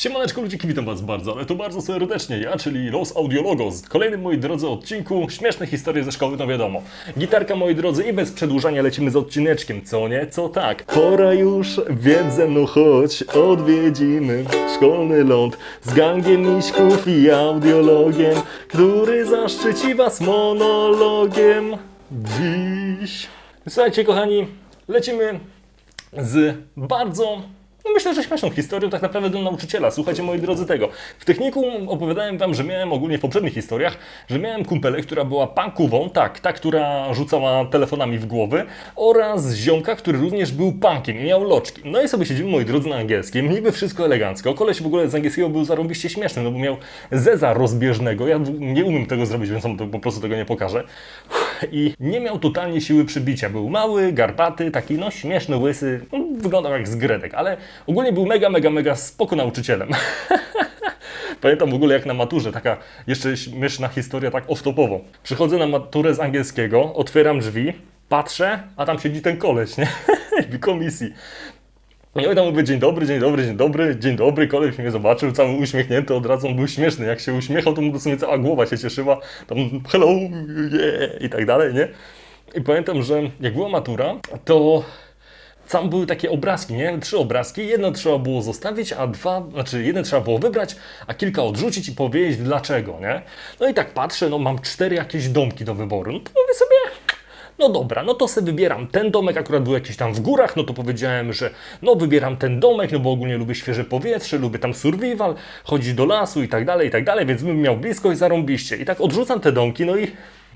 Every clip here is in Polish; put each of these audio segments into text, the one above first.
Siemaneczko ludzie, witam was bardzo, ale to bardzo serdecznie. Ja, czyli Los Audiologos. Kolejnym, moi drodzy, odcinku śmieszne historie ze szkoły, no wiadomo. Gitarka, moi drodzy, i bez przedłużania lecimy z odcineczkiem, co nie? Co tak? Pora już, więc ze mną chodź, odwiedzimy szkolny ląd z gangiem miśków i audiologiem, który zaszczyci was monologiem dziś. Słuchajcie, kochani, lecimy z bardzo, myślę, że śmieszną historią tak naprawdę do nauczyciela. Słuchajcie, moi drodzy, tego. W technikum opowiadałem wam, że miałem ogólnie w poprzednich historiach, że miałem kumpelę, która była punkową, tak, ta, która rzucała telefonami w głowy, oraz ziomka, który również był punkiem i miał loczki. No i sobie siedzimy, moi drodzy, na angielskim, niby wszystko elegancko. Koleś w ogóle z angielskiego był zarąbiście śmieszny, no bo miał zeza rozbieżnego. Ja nie umiem tego zrobić, więc to po prostu tego nie pokażę i nie miał totalnie siły przybicia. Był mały, garbaty, taki no śmieszny, łysy, wyglądał jak zgredek, ale ogólnie był mega, mega, mega spoko nauczycielem. Pamiętam w ogóle jak na maturze, taka jeszcze śmieszna historia tak ostopowo. Przychodzę na maturę z angielskiego, otwieram drzwi, patrzę, a tam siedzi ten koleś, nie? w komisji. No i tam mówię, dzień dobry, dzień dobry, dzień dobry, dzień dobry, koleś mnie zobaczył, cały uśmiechnięty, od razu on był śmieszny, jak się uśmiechał, to mu dosłownie cała głowa się cieszyła, tam hello, yeah, i tak dalej, nie? I pamiętam, że jak była matura, to tam były takie obrazki, nie? Trzy obrazki, jedno trzeba było zostawić, a dwa, znaczy jeden trzeba było wybrać, a kilka odrzucić i powiedzieć dlaczego, nie? No i tak patrzę, no mam cztery jakieś domki do wyboru, no to mówię sobie, no dobra, no to sobie wybieram ten domek, akurat był jakiś tam w górach, no to powiedziałem, że no wybieram ten domek, no bo ogólnie lubię świeże powietrze, lubię tam survival, chodzić do lasu i tak dalej, i tak dalej, więc bym miał blisko i zarąbiście. I tak odrzucam te domki, no i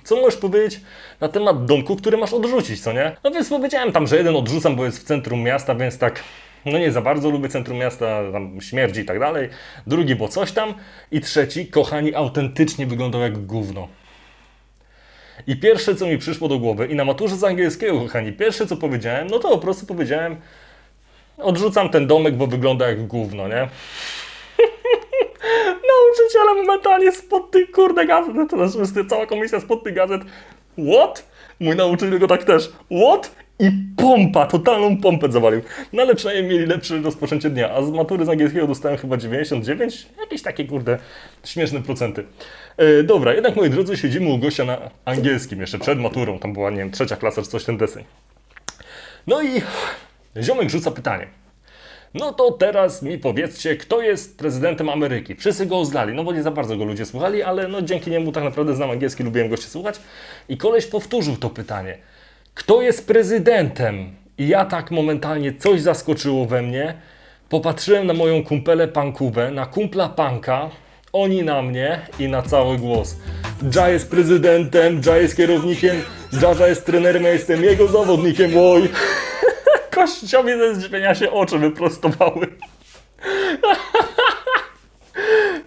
co możesz powiedzieć na temat domku, który masz odrzucić, co nie? No więc powiedziałem tam, że jeden odrzucam, bo jest w centrum miasta, więc tak no nie za bardzo lubię centrum miasta, tam śmierdzi i tak dalej. Drugi, bo coś tam. I trzeci, kochani, autentycznie wyglądał jak gówno. I pierwsze, co mi przyszło do głowy, i na maturze z angielskiego, kochani, pierwsze, co powiedziałem, no to po prostu powiedziałem, odrzucam ten domek, bo wygląda jak gówno, nie? Nauczyciele momentalnie spod tych kurde gazet, to znaczy cała komisja spod tych gazet, what? Mój nauczyciel go tak też, what? I pompa, totalną pompę zawalił. No ale przynajmniej mieli lepsze rozpoczęcie dnia, a z matury z angielskiego dostałem chyba 99, jakieś takie kurde śmieszne procenty. E, dobra, jednak moi drodzy, siedzimy u gościa na angielskim, jeszcze przed maturą, tam była, nie wiem, trzecia klasa czy coś ten deseń. No i ziomek rzuca pytanie. No to teraz mi powiedzcie, kto jest prezydentem Ameryki. Wszyscy go uznali, no bo nie za bardzo go ludzie słuchali, ale no dzięki niemu tak naprawdę znam angielski, lubiłem goście słuchać. I koleś powtórzył to pytanie. Kto jest prezydentem? I ja tak momentalnie coś zaskoczyło we mnie. Popatrzyłem na moją kumpelę Pankówę, na kumpla Panka, oni na mnie i na cały głos. Dża jest prezydentem, Dża jest kierownikiem, Dża jest trenerem, ja jestem jego zawodnikiem, oj. Kościowi ze zdziwienia się oczy wyprostowały.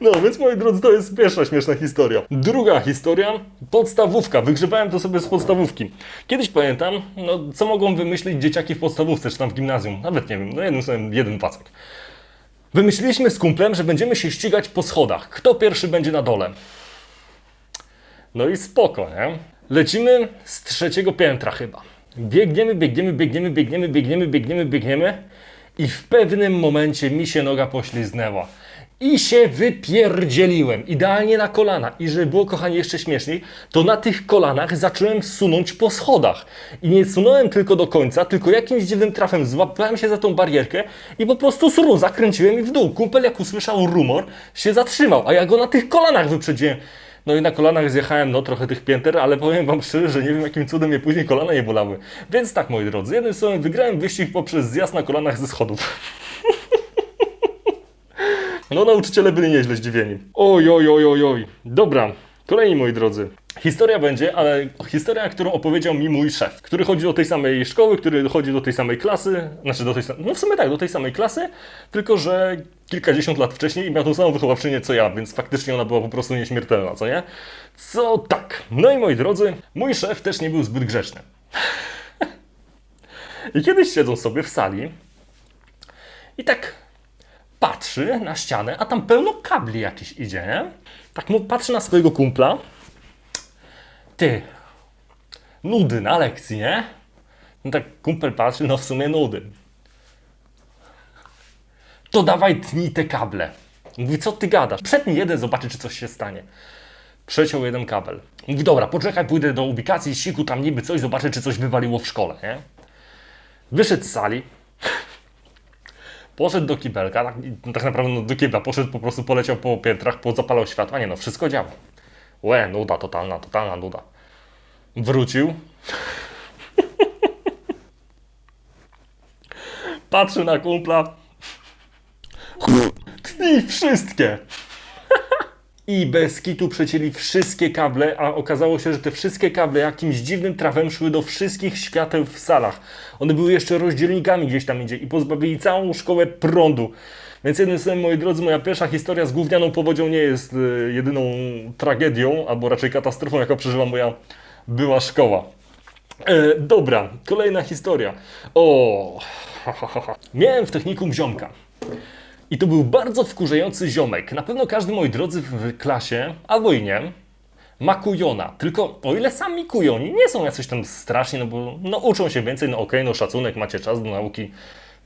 No, więc moi drodzy, to jest pierwsza śmieszna historia. Druga historia, podstawówka. Wygrzebałem to sobie z podstawówki. Kiedyś pamiętam, no, co mogą wymyślić dzieciaki w podstawówce, czy tam w gimnazjum. Nawet nie wiem, no jeden, sobie- jeden pacek. Wymyśliliśmy z kumplem, że będziemy się ścigać po schodach. Kto pierwszy będzie na dole? No i spoko, nie? Lecimy z trzeciego piętra chyba. Biegniemy, biegniemy, biegniemy, biegniemy, biegniemy, biegniemy, biegniemy i w pewnym momencie mi się noga pośliznęła. I się wypierdzieliłem, idealnie na kolana. I żeby było, kochani, jeszcze śmieszniej, to na tych kolanach zacząłem sunąć po schodach. I nie sunąłem tylko do końca, tylko jakimś dziwnym trafem złapałem się za tą barierkę i po prostu sru, zakręciłem i w dół. Kumpel jak usłyszał rumor, się zatrzymał, a ja go na tych kolanach wyprzedziłem. No i na kolanach zjechałem, no trochę tych pięter, ale powiem wam szczerze, że nie wiem jakim cudem mnie później kolana nie bolały. Więc tak, moi drodzy, jednym słowem wygrałem wyścig poprzez zjazd na kolanach ze schodów. No nauczyciele byli nieźle zdziwieni. Oj, oj, oj, oj, oj. Dobra, kolejni moi drodzy. Historia będzie, ale historia, którą opowiedział mi mój szef, który chodzi do tej samej szkoły, który chodzi do tej samej klasy, znaczy do tej samej, no w sumie tak, do tej samej klasy, tylko że kilkadziesiąt lat wcześniej i miał tą samą wychowawczynię co ja, więc faktycznie ona była po prostu nieśmiertelna, co nie? Co tak. No i moi drodzy, mój szef też nie był zbyt grzeczny. I kiedyś siedzą sobie w sali i tak patrzy na ścianę, a tam pełno kabli jakiś idzie, nie? Tak mu patrzy na swojego kumpla. Ty, nudy na lekcji, nie? No tak kumpel patrzy, no w sumie nudy. To dawaj tnij te kable. Mówi, co ty gadasz? Przedni jeden zobaczy, czy coś się stanie. Przeciął jeden kabel. Mówi, dobra, poczekaj, pójdę do ubikacji, siku tam niby coś, zobaczę, czy coś wywaliło w szkole, nie? Wyszedł z sali, poszedł do kibelka, tak, tak naprawdę no, do kibla, poszedł po prostu, poleciał po piętrach, pozapalał światła, nie no, wszystko działa. Łe, nuda, totalna, totalna nuda. Wrócił. Patrzy na kumpla. Tnij wszystkie! I bez kitu przecięli wszystkie kable, a okazało się, że te wszystkie kable jakimś dziwnym trafem szły do wszystkich świateł w salach. One były jeszcze rozdzielnikami gdzieś tam idzie i pozbawili całą szkołę prądu. Więc jednym słowem, moi drodzy, moja pierwsza historia z gównianą powodzią nie jest e, jedyną tragedią, albo raczej katastrofą, jaką przeżyła moja była szkoła. E, dobra, kolejna historia. O, miałem w technikum ziomka. I to był bardzo wkurzający ziomek. Na pewno każdy, moi drodzy, w klasie, albo i nie, ma kujona. Tylko o ile sami kujoni nie są jacyś tam straszni, no bo no, uczą się więcej, no okej, no szacunek, macie czas do nauki,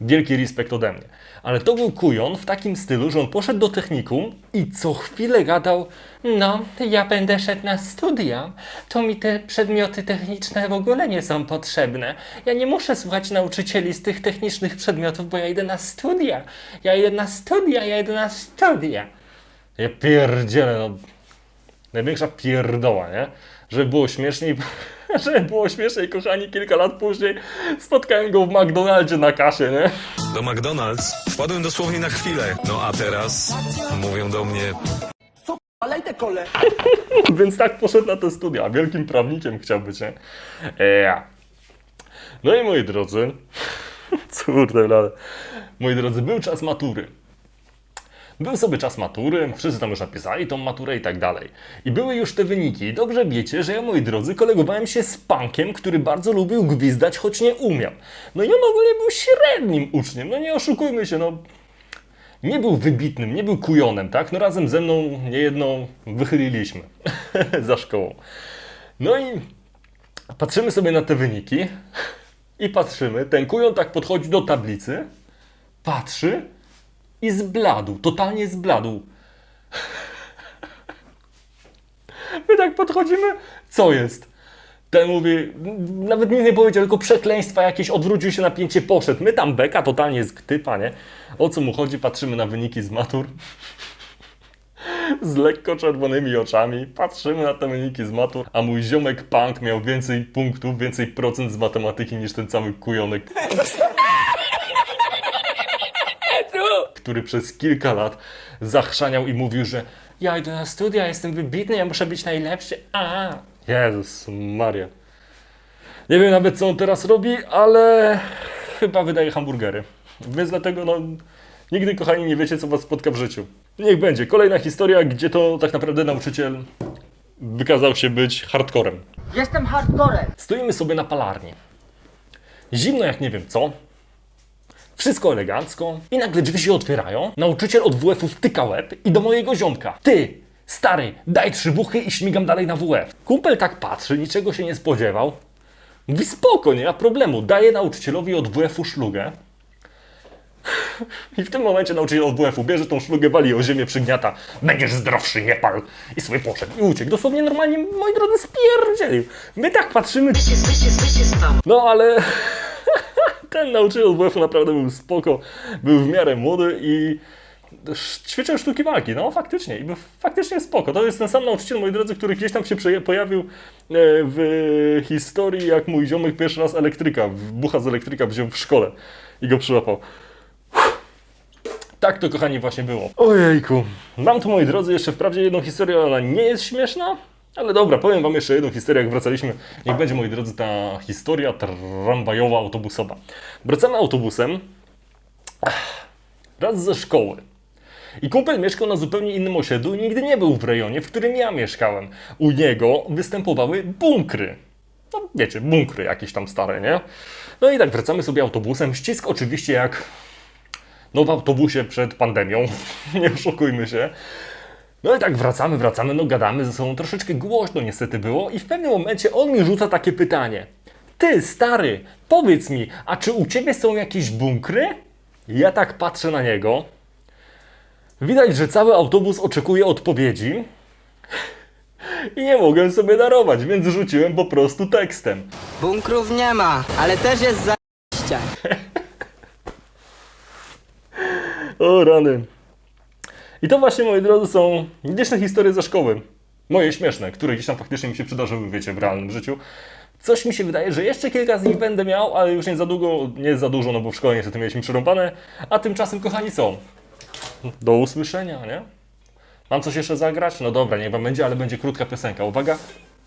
wielki respekt ode mnie. Ale to był kujon w takim stylu, że on poszedł do technikum i co chwilę gadał, No, ja będę szedł na studia. To mi te przedmioty techniczne w ogóle nie są potrzebne. Ja nie muszę słuchać nauczycieli z tych technicznych przedmiotów, bo ja idę na studia. Ja idę na studia, ja idę na studia. ja pierdzielę, no, największa pierdoła, nie? Żeby było śmieszniej, żeby było śmieszniej, kochani, kilka lat później spotkałem go w McDonaldzie na kasie, nie? Do McDonald's wpadłem dosłownie na chwilę. No a teraz mówią do mnie Alej te kole. Więc tak poszedł na te studia. Wielkim prawnikiem chciał być, nie? Ja. No i moi drodzy, cudne blade. Moi drodzy, był czas matury. Był sobie czas matury, wszyscy tam już napisali tą maturę i tak dalej. I były już te wyniki. Dobrze wiecie, że ja, moi drodzy, kolegowałem się z punkiem, który bardzo lubił gwizdać, choć nie umiał. No i on ogólnie był średnim uczniem, no nie oszukujmy się, no nie był wybitnym, nie był kujonem, tak? No razem ze mną niejedną wychyliliśmy za szkołą. No i patrzymy sobie na te wyniki i patrzymy, ten kujon tak podchodzi do tablicy, patrzy i zbladł, totalnie zbladł. My tak podchodzimy, co jest? Ten mówi, nawet nic nie powiedział, tylko przekleństwa jakieś, odwrócił się na pięcie, poszedł. My tam beka, totalnie z typa, nie? O co mu chodzi? Patrzymy na wyniki z matur. Z lekko czerwonymi oczami. Patrzymy na te wyniki z matur, a mój ziomek punk miał więcej punktów, więcej procent z matematyki niż ten cały kujonek. Który przez kilka lat zachrzaniał i mówił, że Ja idę na studia, jestem wybitny, ja muszę być najlepszy. A, Jezus Maria. Nie wiem nawet co on teraz robi, ale chyba wydaje hamburgery. Więc dlatego no nigdy kochani nie wiecie co was spotka w życiu. Niech będzie. Kolejna historia, gdzie to tak naprawdę nauczyciel wykazał się być hardcorem. Jestem hardcorem. Stoimy sobie na palarni. Zimno jak nie wiem co. Wszystko elegancko. I nagle drzwi się otwierają. Nauczyciel od WF-u wtyka łeb i do mojego ziomka. Ty, stary, daj trzy buchy i śmigam dalej na WF. Kumpel tak patrzy, niczego się nie spodziewał. Mówi spoko, nie ma problemu. Daje nauczycielowi od WF-u szlugę. I w tym momencie nauczyciel od WF-u bierze tą szlugę, wali o ziemię, przygniata. Będziesz zdrowszy, nie pal. I sobie poszedł i uciekł. Dosłownie normalnie, moi drodzy, spierdzielił. My tak patrzymy. No ale ten nauczyciel WF-u naprawdę był spoko, był w miarę młody i ćwiczył sztuki walki, no faktycznie, i faktycznie spoko. To jest ten sam nauczyciel, moi drodzy, który gdzieś tam się pojawił e, w historii, jak mój ziomek pierwszy raz elektryka, bucha z elektryka wziął w szkole i go przyłapał. Tak to, kochani, właśnie było. Ojejku. Mam tu, moi drodzy, jeszcze wprawdzie jedną historię, ona nie jest śmieszna, ale dobra, powiem wam jeszcze jedną historię, jak wracaliśmy. Niech będzie, moi drodzy, ta historia tramwajowa, autobusowa. Wracamy autobusem raz ze szkoły. I kumpel mieszkał na zupełnie innym osiedlu i nigdy nie był w rejonie, w którym ja mieszkałem. U niego występowały bunkry. No wiecie, bunkry jakieś tam stare, nie? No i tak wracamy sobie autobusem. Ścisk oczywiście jak no w autobusie przed pandemią, nie oszukujmy się. No i tak wracamy, wracamy, no gadamy ze sobą, troszeczkę głośno niestety było i w pewnym momencie on mi rzuca takie pytanie. Ty, stary, powiedz mi, a czy u ciebie są jakieś bunkry? Ja tak patrzę na niego. Widać, że cały autobus oczekuje odpowiedzi i nie mogłem sobie darować, więc rzuciłem po prostu tekstem. Bunkrów nie ma, ale też jest za... O rany. I to właśnie, moi drodzy, są śmieszne historie ze szkoły. Moje śmieszne, które gdzieś tam faktycznie mi się przydarzyły, wiecie, w realnym życiu. Coś mi się wydaje, że jeszcze kilka z nich będę miał, ale już nie za długo, nie za dużo, no bo w szkole niestety mieliśmy przerąbane. A tymczasem, kochani, są. Do usłyszenia, nie? Mam coś jeszcze zagrać? No dobra, niech wam będzie, ale będzie krótka piosenka. Uwaga.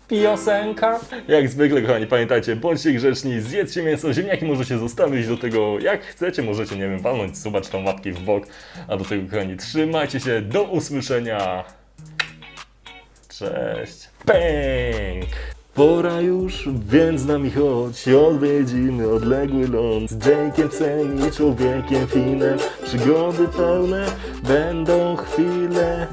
Piosenka. Jak zwykle, kochani, pamiętajcie, bądźcie grzeczni, zjedzcie mięso, ziemniaki możecie zostawić do tego jak chcecie, możecie, nie wiem, palnąć suba czy tam łapki w bok. A do tego, kochani, trzymajcie się, do usłyszenia. Cześć. Pęk! Pora już, więc z nami chodź, odwiedzimy odległy ląd. Z Jake'em Ceni, człowiekiem Finem, przygody pełne będą chwile.